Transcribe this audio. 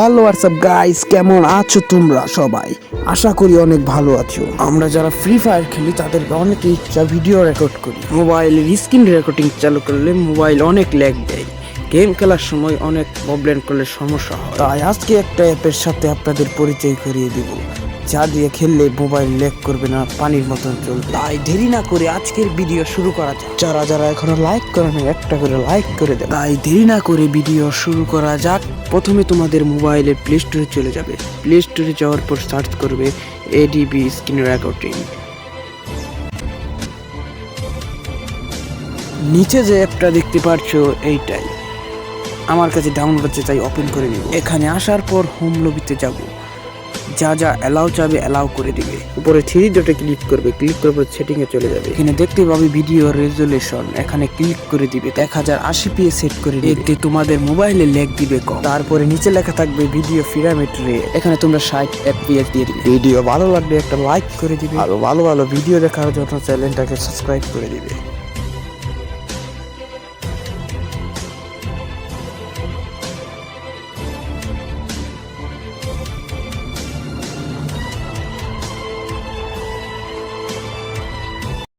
Hello WhatsApp guys কেমন আছো তোমরা সবাই? আশা করি অনেক ভালো আছো। আমরা যারা ফ্রি ফায়ার খেলি তাদের অনেক ইচ্ছা ভিডিও রেকর্ড করি। মোবাইল স্ক্রিন রেকর্ডিং চালু করলে মোবাইল অনেক ল্যাগ দেয়। গেম খেলার সময় অনেক প্রবলেম করলে সমস্যা হয়। তাই আজকে একটা অ্যাপের সাথে আপনাদের পরিচয় করিয়ে দিব। যা দিয়ে খেললে মোবাইল লেক করবে না, পানির মতন চলবে। তাই দেরি না করে আজকের ভিডিও শুরু করা যাক। যারা যারা এখনও লাইক করে না একটা করে লাইক করে দেবে। তাই দেরি না করে ভিডিও শুরু করা যাক। প্রথমে তোমাদের মোবাইলে প্লে স্টোরে চলে যাবে। প্লে স্টোরে যাওয়ার পর সার্চ করবে এডিবি স্ক্রিন রেকর্ডিং নিচে যে অ্যাপটা দেখতে পাচ্ছ এইটাই। আমার কাছে ডাউনলোড হচ্ছে তাই ওপেন করে নিব। এখানে আসার পর হোম লবিতে যাব। যা যা অ্যালাউ চাবে অ্যালাউ করে দিবে। উপরে থ্রি ডটে ক্লিক করবে ক্লিক করার পর সেটিং এ চলে যাবে। এখানে দেখতে পাবে ভিডিও রেজুলেশন এখানে ক্লিক করে দিবে। এক হাজার আশি পি সেট করে দিবে। এতে তোমাদের মোবাইলে লেগ দিবে কম। তারপরে নিচে লেখা থাকবে ভিডিও পিরামিড রে এখানে তোমরা ষাট এফপিএস দিয়ে দিবে। ভিডিও ভালো লাগলে একটা লাইক করে দিবে। আরও ভালো ভালো ভিডিও দেখার জন্য চ্যানেলটাকে সাবস্ক্রাইব করে দিবে।